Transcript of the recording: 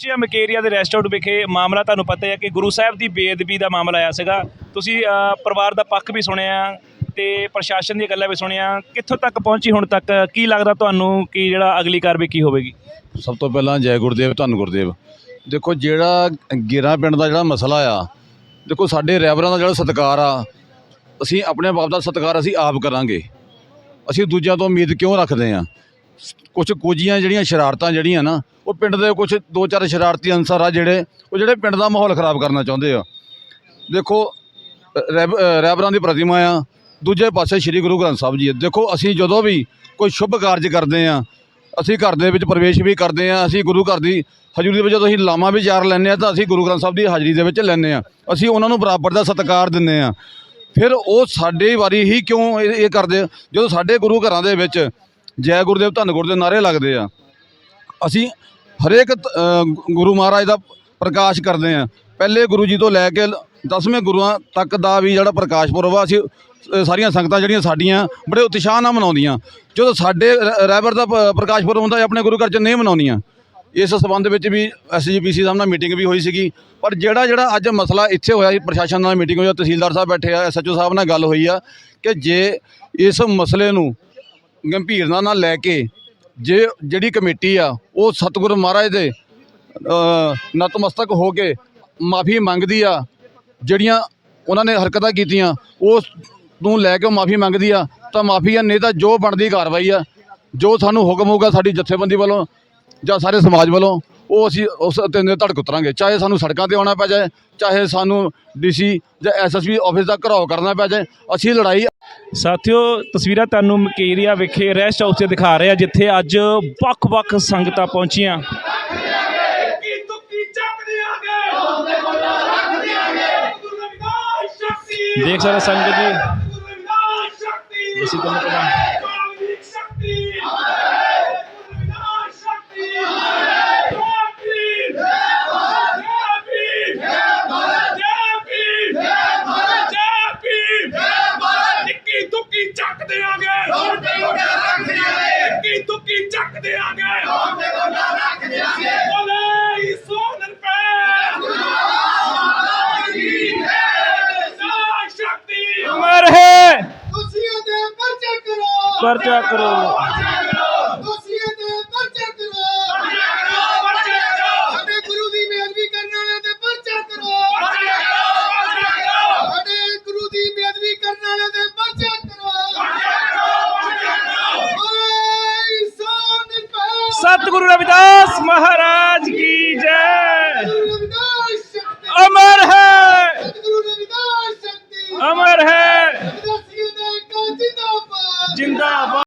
ਪਹੁੰਚੇ ਮਕੇਰੀਆ ਦੇ rest house ਵਿਖੇ, ਮਾਮਲਾ ਤੁਹਾਨੂੰ ਪਤਾ ਹੈ ਕਿ ਗੁਰੂ ਸਾਹਿਬ ਦੀ ਬੇਅਦਬੀ ਦਾ ਮਾਮਲਾ ਆਇਆ ਸੀਗਾ। ਤੁਸੀਂ ਪਰਿਵਾਰ ਦਾ ਪੱਖ ਵੀ ਸੁਣਿਆ ਤੇ ਪ੍ਰਸ਼ਾਸਨ ਦੀਆਂ ਗੱਲਾਂ ਵੀ ਸੁਣਿਆ। ਕਿੱਥੋਂ ਤੱਕ ਪਹੁੰਚੀ ਹੁਣ ਤੱਕ? ਕੀ ਲੱਗਦਾ ਤੁਹਾਨੂੰ ਕਿ ਜਿਹੜਾ ਅਗਲੀ ਕਾਰਵਾਈ ਕੀ ਹੋਵੇਗੀ? ਸਭ ਤੋਂ ਪਹਿਲਾਂ ਜੈ ਗੁਰਦੇਵ, ਧੰਨ ਗੁਰਦੇਵ। ਦੇਖੋ, ਜਿਹੜਾ ਗੇਰਾ ਪਿੰਡ ਦਾ ਜਿਹੜਾ ਮਸਲਾ ਆ, ਦੇਖੋ, ਸਾਡੇ ਰੈਵਰਾਂ ਦਾ ਜਿਹੜਾ ਸਤਿਕਾਰ ਆ, ਅਸੀਂ ਆਪਣੇ ਬਾਪ ਦਾ ਸਤਿਕਾਰ ਅਸੀਂ ਆਪ ਕਰਾਂਗੇ। ਅਸੀਂ ਦੂਜਿਆਂ ਤੋਂ ਉਮੀਦ ਕਿਉਂ ਰੱਖਦੇ ਆ? ਕੁਝ ਕੋਝੀਆਂ ਜਿਹੜੀਆਂ ਸ਼ਰਾਰਤਾਂ ਜਿਹੜੀਆਂ ਨਾ ਉਹ ਪਿੰਡ ਦੇ ਕੁਝ ਦੋ ਚਾਰ ਸ਼ਰਾਰਤੀ ਅਨਸਰ ਆ ਜਿਹੜੇ, ਉਹ ਜਿਹੜੇ ਪਿੰਡ ਦਾ ਮਾਹੌਲ ਖਰਾਬ ਕਰਨਾ ਚਾਹੁੰਦੇ ਆ। ਦੇਖੋ, ਰੈਬ- ਰਹਿਬਰਾਂ ਦੀ ਪ੍ਰਤਿਮਾ ਆ, ਦੂਜੇ ਪਾਸੇ ਸ੍ਰੀ ਗੁਰੂ ਗ੍ਰੰਥ ਸਾਹਿਬ ਜੀ ਆ। ਦੇਖੋ, ਅਸੀਂ ਜਦੋਂ ਵੀ ਕੋਈ ਸ਼ੁਭ ਕਾਰਜ ਕਰਦੇ ਆ, ਅਸੀਂ ਘਰ ਦੇ ਵਿੱਚ ਪ੍ਰਵੇਸ਼ ਵੀ ਕਰਦੇ ਆ, ਅਸੀਂ ਗੁਰੂ ਘਰ ਦੀ ਹਜ਼ੂਰੀ ਦੇ ਵਿੱਚ ਜਦੋਂ ਅਸੀਂ ਲਾਮਾ ਵੀ ਚਾਰ ਲੈਂਦੇ ਆ, ਤਾਂ ਅਸੀਂ ਗੁਰੂ ਗ੍ਰੰਥ ਸਾਹਿਬ ਦੀ ਹਾਜ਼ਰੀ ਦੇ ਵਿੱਚ ਲੈਂਦੇ ਆ। ਅਸੀਂ ਉਹਨਾਂ ਨੂੰ ਬਰਾਬਰ ਦਾ ਸਤਿਕਾਰ ਦਿੰਦੇ ਆ। ਫਿਰ ਉਹ ਸਾਡੇ ਵਾਰੀ ਹੀ ਕਿਉਂ ਇਹ ਇਹ ਕਰਦੇ ਜਦੋਂ ਸਾਡੇ ਗੁਰੂ ਘਰਾਂ ਦੇ ਵਿੱਚ ਜੈ ਗੁਰਦੇਵ ਧੰਨ ਗੁਰਦੇਵ ਨਾਰੇ ਲੱਗਦੇ ਆ, ਅਸੀਂ ਹਰੇਕ ਗੁਰੂ ਮਹਾਰਾਜ ਦਾ ਪ੍ਰਕਾਸ਼ ਕਰਦੇ ਆ। ਪਹਿਲੇ ਗੁਰੂ ਜੀ ਤੋਂ ਲੈ ਕੇ 10ਵੇਂ ਗੁਰੂਆਂ ਤੱਕ ਦਾ ਵੀ ਜਿਹੜਾ ਪ੍ਰਕਾਸ਼ ਪੁਰਬ ਆ, ਅਸੀਂ ਸਾਰੀਆਂ ਸੰਗਤਾਂ ਜਿਹੜੀਆਂ ਸਾਡੀਆਂ ਬੜੇ ਉਤਸ਼ਾਹ ਨਾਲ ਮਨਾਉਂਦੀਆਂ। ਜਦੋਂ ਸਾਡੇ ਰ- ਰਹਿਬਰ ਦਾ ਪ- ਪ੍ਰਕਾਸ਼ ਪੁਰਬ ਹੁੰਦਾ ਆਪਣੇ ਗੁਰੂ ਘਰ 'ਚ ਨਹੀਂ ਮਨਾਉਂਦੀਆਂ। ਇਸ ਸਬੰਧ ਵਿੱਚ ਵੀ ਐਸਜੀਪੀਸੀ ਸਾਹਿਬ ਨਾਲ ਮੀਟਿੰਗ ਵੀ ਹੋਈ ਸੀਗੀ। ਪਰ ਜਿਹੜਾ ਜਿਹੜਾ ਅੱਜ ਮਸਲਾ ਇੱਥੇ ਹੋਇਆ ਸੀ ਪ੍ਰਸ਼ਾਸਨ ਨਾਲ ਮੀਟਿੰਗ ਹੋਈ ਆ, ਤਹਿਸੀਲਦਾਰ ਸਾਹਿਬ ਬੈਠੇ ਆ ਐਸਐਚਓ ਸਾਹਿਬ ਨਾਲ ਗੱਲ ਹੋਈ ਆ ਕਿ ਜੇ ਇਸ ਮਸਲੇ ਨੂੰ ਗੰਭੀਰਤਾ ਨਾਲ ਲੈ ਕੇ ਜੇ ਜਿਹੜੀ ਕਮੇਟੀ ਆ, ਉਹ ਸਤਿਗੁਰੂ ਮਹਾਰਾਜ ਦੇ ਨਤਮਸਤਕ ਹੋ ਕੇ ਮਾਫੀ ਮੰਗਦੀ ਆ, ਜਿਹੜੀਆਂ ਉਹਨਾਂ ਨੇ ਹਰਕਤਾਂ ਕੀਤੀਆਂ, ਉਸ ਨੂੰ ਲੈ ਕੇ ਮਾਫੀ ਮੰਗਦੀ ਆ, ਤਾਂ ਮਾਫੀ ਆ, ਨਹੀਂ ਤਾਂ ਜੋ ਬਣਦੀ ਕਾਰਵਾਈ ਆ, ਜੋ ਸਾਨੂੰ ਹੁਕਮ ਹੋਊਗਾ ਸਾਡੀ ਜਥੇਬੰਦੀ ਵੱਲੋਂ ਜਾਂ ਸਾਰੇ ਸਮਾਜ ਵੱਲੋਂ ਉਹ ਅਸੀਂ ਉਸ ਤੇ ਨੇ ਧੜਕ ਉਤਰਾਂਗੇ, ਚਾਹੇ ਸਾਨੂੰ ਸੜਕਾਂ ਤੇ ਆਉਣਾ ਪੈ ਜਾਏ, ਚਾਹੇ ਸਾਨੂੰ ਡੀਸੀ ਜਾਂ ਐਸਐਸਪੀ ਆਫਿਸ ਦਾ ਘਰਾਓ ਕਰਨਾ ਪੈ ਜਾਏ, ਅਸੀਂ ਲੜਾਈ ਸਾਥੀਓ, ਤਸਵੀਰਾਂ ਤੁਹਾਨੂੰ ਮਕੇਰੀਆ ਵਿਖੇ ਰੈਸਟ ਹਾਊਸ ਤੇ ਦਿਖਾ ਰਹੇ ਆ ਜਿੱਥੇ ਅੱਜ ਵੱਖ-ਵੱਖ ਸੰਗਤਾਂ ਪਹੁੰਚੀਆਂ। ਦੇਖ ਸਕਦੇ ਸੰਗਤ ਜੀ। ਅਸੀਂ ਤੁਹਾਨੂੰ ਟਿੱਕੀ ਤੁਕੀ ਚੱਕ ਦਿਆਂਗੇ ਉਹਦੇ ਕੋਲ ਰੱਖ ਦਿਆਂਗੇ ਟਿੱਕੀ ਤੁਕੀ ਚੱਕ ਦਿਆਂਗੇ ਉਹਦੇ ਕੋਲ ਰੱਖ ਦਿਆਂਗੇ ਬੋਲੇ ਸੋਨਰ ਪੈ ਸ਼ਕਤੀ ਅਮਰ ਹੈ ਤੁਸੀਂ ਉਹਦੇ ਪਰਚਾ ਕਰੋ ਪਰਚਾ ਕਰੋ ਅਮਰ ਹੈ।